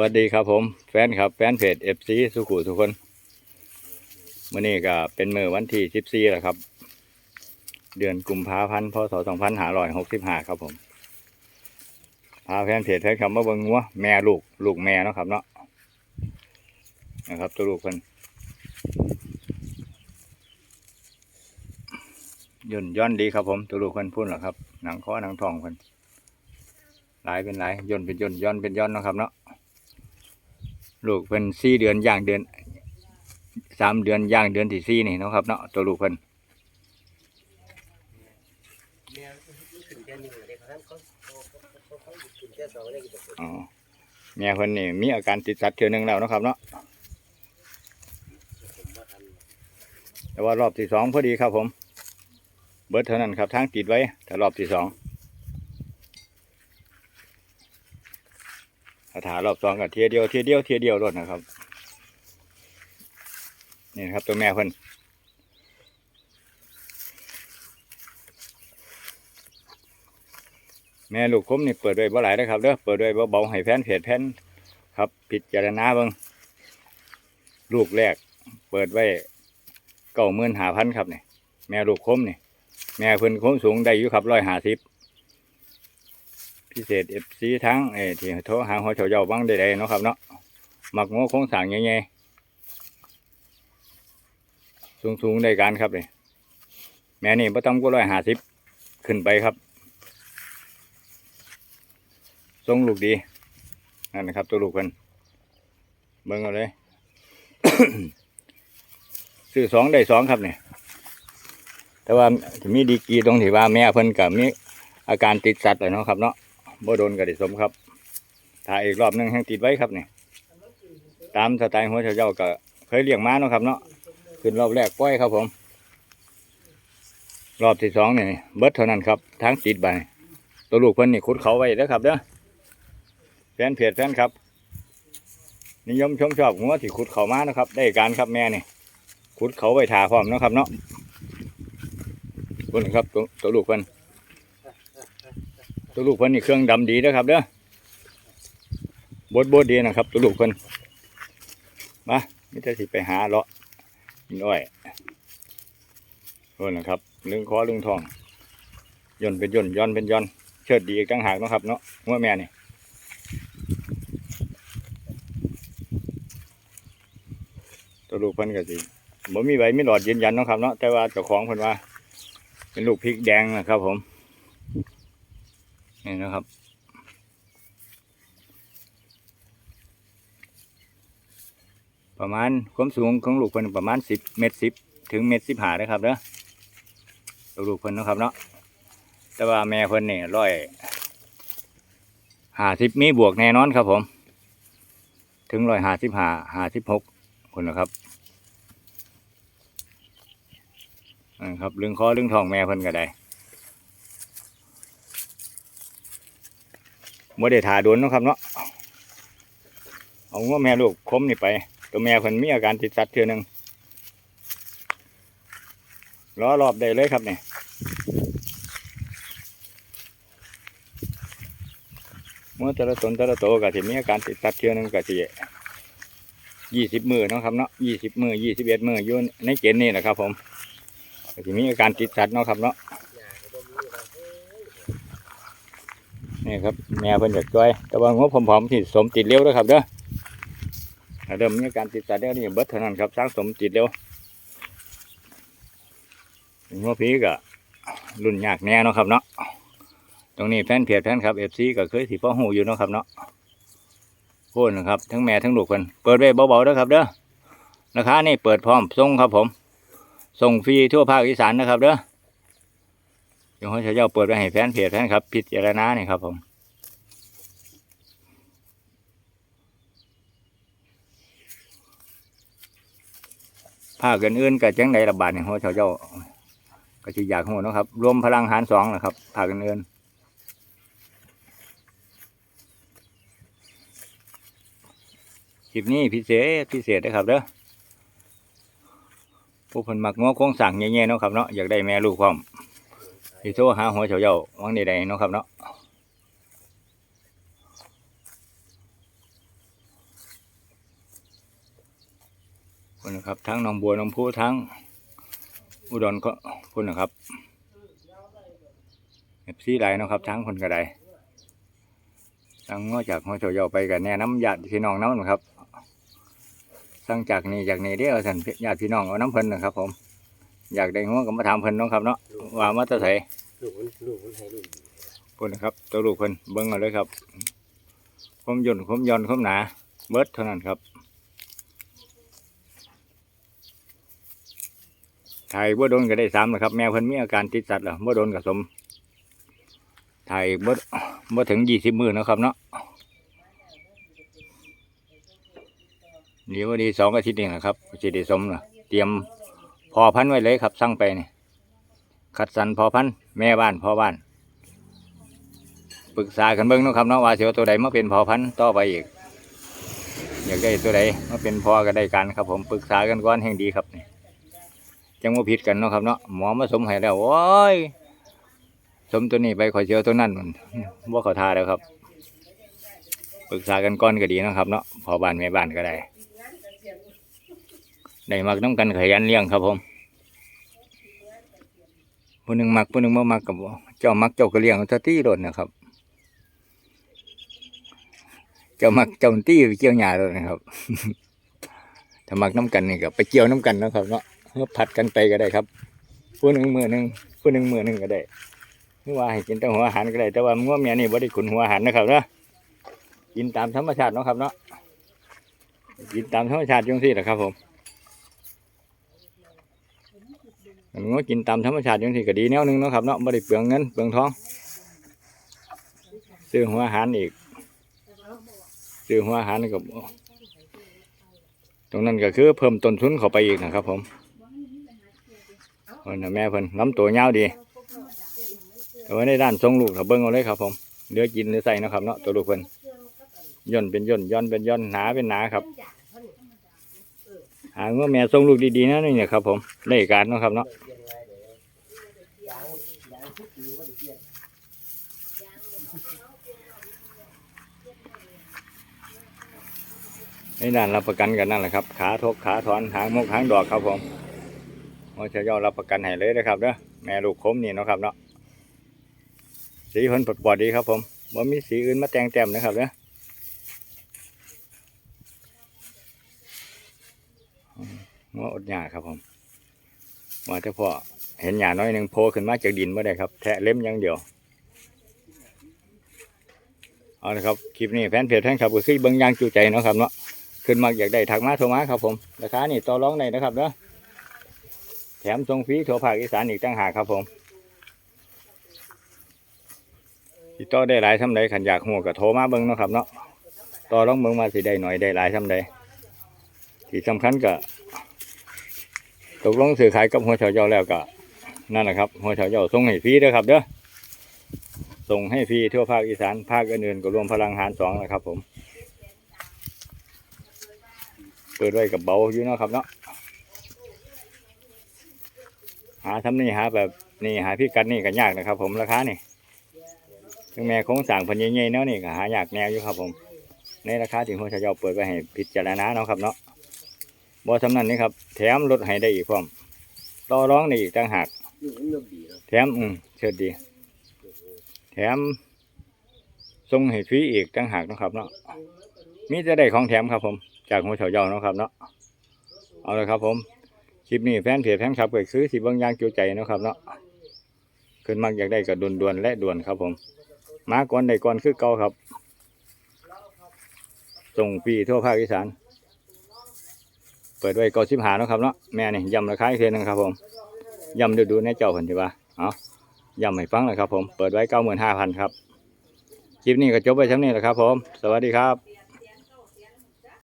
วัสดีครับผมแฟนครับแฟนเพจเอฟซีสุขุทุกคนมื่อนี้ก็เป็นมือวันที่สิบสี่แล้วครับ เดือนกุมภาพันธ์พศสองพันห้าร้อยหกสิบห้าครับผมพาแฟนเพจแฟนคำว่าเบิงงัวแม่ลูกลูกแม่เนาะครับเนาะนะครับตัวลูกคนย่นย่อนดีครับผมตัวลูกคนพุ่นเหรอครับหนังคอหนังทองคนหลายเป็นหลายย่นเป็นย่นย่อนเป็นย่อนเนาะครับเนาะ ลูกเพิ่นสี่เดือนย่างเดือนสามเดือนย่างเดือนที่สี่นี่นะครับเนาะตัวลูกเพิ่นแม่ขึ้นแค่หนึ่งเลยเขาเขาเขาเขาขึ้นแค่สองเลยกี่ตัวอ๋อแม่เพิ่นนี่มีอาการติดสัตว์เทือหนึงแล้วนะครับเนาะแต่ว่ารอบที่สองพอดีครับผม เบิดเท่านั้นครับทางติดไว้แต่รอบที่สอง ถ้าถารอบสองก็เทียเดียวเทียเดียวเทียเดียวรถนะครับ นี่นะครับตัวแม่เพิ่นแม่ลูกคมนี่เปิดด้วยบ่หลนะครับเด้อเปิดด้วยเบาๆให้แฟนเพจแฟนครับพิจารณาเบิ่งลูกแรก เปิดไว้เก้าหมื่นหาพันครับเนี่ยแม่ลูกคมนี่แม่เพิ่นคมสูงได้อยู่ครับร้อยห้าสิบ พิเศษเอฟซีทั้งเอที่โทรหาหัวเฉาเยาบ้างใดๆเนาะครับเนาะหมักงอโค้งสร้างใหญ่ๆสูงๆได้การครับเนี่ยแม่นี่บ่ต้องก็ร้อยห้าสิบขึ้นไปครับทรงลูกดีนั่นนะครับ ตัวลูกเพิ่นเบิ่งเอาเลยซื้อสองได้สองครับเนี่ยแต่ว่ามีดีกีตรงที่ว่าแม่เพิ่นกับมีอาการติดสัตว์เลยเนาะครับเนาะ บ่โดนก็ได้สมครับถ้าอีกรอบหนึงแห้งติดไว้ครับเนี่ยตามสไตล์หัวเฉาเจ้าก็เคยเลี้ยงม้าเนาะครับเนาะขึ้นรอบแรกปล่อยครับผม รอบที่สองเนี่ยเบิดเท่านั้นครับทั้งติดไปตัวลูกเพิ่นนี่ขุดเขาไว้เด้อครับเด้อแฟนเพจแฟนครับ นิยมชมชอบงัวที่ขุดเขามานะครับ ได้การครับแม่นี่ขุดเขาไปถาพร้อมเนาะครับเนาะคนครับตัวตัวลูกเพิ่น ตัวลูกเพิ่นนี่เครื่องดำดีนะครับเด้อบดบดดีนะครับ ตัวลูกเพิ่นมาไม่ได้สิไปหาเลาะกินอ้อยคนนะครับลึงคอลึงทองย่นเป็นย่นย้อนเป็นย้อนเชิดดีกตั้งหากนะครับเนาะงัวแม่นี่ตัวลูกเพิ่นก็สิบ่มีใบมีหลอดยืนยันนะครับเนาะแต่ว่าเจ้าของเพิ่นว่า เป็นลูกพริกแดงนะครับผม นี่นะครับประมาณความสูงของลูกเพิ่นประมาณสิบเมตรสิบถึงเมตรสิบห้านะครับเนาะตัวลูกเพิ่นนะครับเนาะแต่ว่าแม่เพิ่นนี่ร้อยห้าสิบมีบวกแน่นอนครับผม ถึงร้อยห้าสิบห้าห้าสิบหกคนนะครับนะครับเรื่องคอเรื่องทองแม่เพิ่นก็ได้ บ่ได้ถ่าโดนนะครับเนาะเอางัวแม่ลูกคมนี่ไป ตัวแม่เพิ่นมีอาการติดสัตว์เทือหนึงรอรอบได้เลยครับเนี่ยเมื่อแต่ละตนแต่ละโตวก็สิมีอาการติดสัตว์เทือหนึงก็สิยี่สิบมือนะครับเนาะยี่สิบมือยี่สิบเอ็ดมือยู่ในเกณฑ์นี่แหละครับ ผมก็จะมีอาการติดสัตว์เนาะครับเนาะ หญ้าก็บ่มีแล้วเฮ้ย นี่ครับแม่เพิ่นอยากช่วยแต่ว่างบผอมๆที่สมติดเร็วเด้อครับเด้อถ้าเริ่มมีการติดสัตว์แล้วนี่เบิดเท่านั้นครับสร้างสมติดเร็วงบพีก็รุ่นยากแน่เนาะครับเนาะตรงนี้แฟนเพจแฟนครับเอฟซีก็เคยสิพ่อหูอยู่เนาะครับเนาะโค่นนะครับ ทั้งแม่ทั้งลูกเพิ่นเปิดไว้เบาๆเด้อครับเด้อราคานี่เปิดพร้อมส่งครับผมส่งฟรีทั่วภาคอีสานนะครับเด้อ ดี๋ยวเขาจะเจ้าเปิดไว้ให้แฟนเพจแฟนครับ พิจารณานี่ยครับผมภาคอื่นๆก็จังใดระบาดเนี่ยเขาเจ้าก็สิอยากหัวนะครับ รวมพลังหารสองนะครับภาคอื่นๆคลิปนี้พิเศษพิเศษนะครับเด้อผู้เพิ่นมักง้อโค้งสั่งแย่ๆเนาะครับเนาะอยากได้แม่ลูกพร้อม ที่โทรหาหัวเฉาเยาวังแดงเนาะครับเนาะคนนะครับทั้งน้องบัวน้องผู้ทั้งอุดรก็คนนะครับเอฟซีไดนะครับทั้งคนกระไดทั้งงอจากหัวเฉาเยาไปกันแน่น้ำหยาดพี่น้องน้ำนะครับสั่งจากนี้จากนี้ได้เอาสันญาติพี่น้องเอาน้ำเพลินนะครับผม อยากได้หัวก็มาถามเพิ่นเน้องครับเนาะว่ามาแตะไสลูกมันลูกมันให้ลูกดีพุ่นนะครับตัวลูกเพิ่นเบิ่งเอาเลยครับคมย่นคมย่อนคมหนา เบิดเท่านั้นครับถ่ายบ่โดนก็ได้สามนะครับ แม่เพิ่นมีอาการติดสัตว์แล้วบ่โดนกับสมถ่ายบ่บ่ถึงยี่สิบมื้อนะครับเนาะเดี๋ยววันนี้สองอาทิตย์นี่แหละครับสิได้สมล่ะเตรียม พอพันไว้เลยครับสั่งไปนี่คัดสรรพอพันแม่บ้านพ่อบ้านปรึกษากันเบิ่งนะครับเนาะว่าสิเอาตัวใดมาเป็นพอพันต่อไปอีก อยากได้ตัวใดมาเป็นพอก็ได้กันครับ ผมปรึกษากันก่อนแห่งดีครับนี่จังว่าผิดกันเนาะครับเนาะหมอมาสมให้แล้วโอ้ยสมตัวนี้ไปขอยเชียวตัวนั้นมันบ่เขาทาแล้วครับ ปรึกษากันก่อนก็ดีนะครับเนาะพอบ้านแม่บ้านก็ได้ ได้มักน้ำกันขยันเลี้ยงครับผมผู้หนึ่งมักผู้หนึ่งบ่มักกับเจ้ามักเจ้าก็เลี้ยงเอาแตตี้โดดนะครับ เจ้ามักเจ้าตี้ไปเกี่ยวหญ้าแล้วนะครับถ้ามักน้ำกันนี่ก็ไปเกี่ยวน้ำกันนะครับเนาะผัดกันไปก็ได้ครับผู้หนึ่งมือหนึ่งผู้หนึ่งมือหนึ่งก็ได้ไม่ว่าให้กินแต่หัวอาหารก็ได้แต่ว่างัวเมียนี่บ่ได้ขุนหัวอาหารนะครับเนาะกินตามธรรมชาติเนาะครับเนาะกินตามธรรมชาติจังซี่แหละครับผม มันงัวกินตามธรรมชาติจังซี่ก็ดีแนวนึงเนาะครับเนาะบ่ได้เปลืองเงินเปลืองทองซื้อหัวอาหารอีกซื้อหัวอาหารก็บ่ตรงนั้นก็คือเพิ่มต้นทุนเข้าไปอีกนะครับ ผมเพิ่นน่ะแม่เพิ่นลำตัวยาวดีแต่ว่าในด้านทรงลูกถ้าเบิ่งเอาเลยครับ ผมเลือกินเหลือใส่นะครับเนาะตัวลูกเพิ่นย่นเป็นย่นย่อนเป็นย่อนหนาเป็นหนาครับ หาเมื่อแม่ทรงลูกดีๆนะนี่เนี่ยครับ ผมได้การเนาะครับเนาะเปลี่ยนง่นในด้านรับประกันกันนั่นแหละครับ ขาทกขาถอนหางมกหางดอกครับผมโอ้เชยอรับประกันให้เลยนะครับเด้อแม่ลูกคมนี่เนาะครับเนาะสีเพิ่นปลดปลอดดีครับผมบ่มีสีอื่นมาแต่งแต้มนะครับเด้อ มว่าอดหยาครับผมว่าเฉพาะเห็นหยาน้อยหนึ่งโผล่ขึ้นมาจากดินไม่ได้ครับ แทะเล็มอย่างเดียว เอาละครับ คลิปนี้แฟนเพจแฟนคลับก็คือเบิ่งยางจูใจนะครับเนาะ ขึ้นมาอยากได้ถักมาโทรมาครับผม ราคานี่ต่อรองได้นะครับเนาะ แถมส่งฟรีทั่วภาคอีสานอีกต่างหากครับผมติดต่อได้หลายทำใดขันอยากหัวก็โทรมาเบิ่งนะครับเนาะ ต่อรองเบิ่งมาสิได้หน่อยได้หลายทำใดที่สำคัญก็ ตกลงซื้อขายกับหัวเฉาเจ้าแล้วก็นั่นแหละครับหัวเฉาเจ้าส่งให้ฟรีเด้อครับเด้อส่งให้ฟรีทั่วภาคอีสานภาคอื่นๆก็รวมพลังหารสองนะครับผมเปิดไว้กับเบาอยู่เนาะครับเนาะหาทำนี่หาแบบนี่หาพิกัดนี่ก็ยากนะครับ ผมราคานี่ถึงแม้คงสร้างพันใหญ่ๆเนาะนี่ก็หายากแนวอยู่ครับผม ในราคาที่หัวชายาเปิดไว้ให้พิจารณาเนาะครับเนาะ บ่ทำนั้นนี่ครับ แถมลดให้ได้อีกพร้อมต่อรองได้อีกต่างหากลูกมันเริ่มดีแล้วแถมอืมเชิดดี แถมส่งให้ฟรีอีกต่างหากเนาะครับเนาะมีจะได้ของแถมครับผม จากหัวเฉาเยาเนาะครับเนาะเอาละครับผมคลิปนี้แฟนเพจแฟนคลับก็คือสิเบางอย่างจูใจเนาะครับเนาะขึ้นมากอยากได้ก็ด่วนด่วนๆและด่วนครับผม มาก่อนได้ก่อนคือเก่าครับส่งฟรีทั่วภาคอีสาน เปิดไว้เก้าสิบหาเนาะครับเนาะแม่นี่ยยำราคาอีกเทีนึงครับผมยำดูดูในเจ้าเพิ่ว่าเอายำให้ฟังเลยครับผมเปิดไว้เก้าหมื่นห้าพันครับคลิปนี้ก็จบไปเท่นนี้แหละครับผม สวัสดีครับ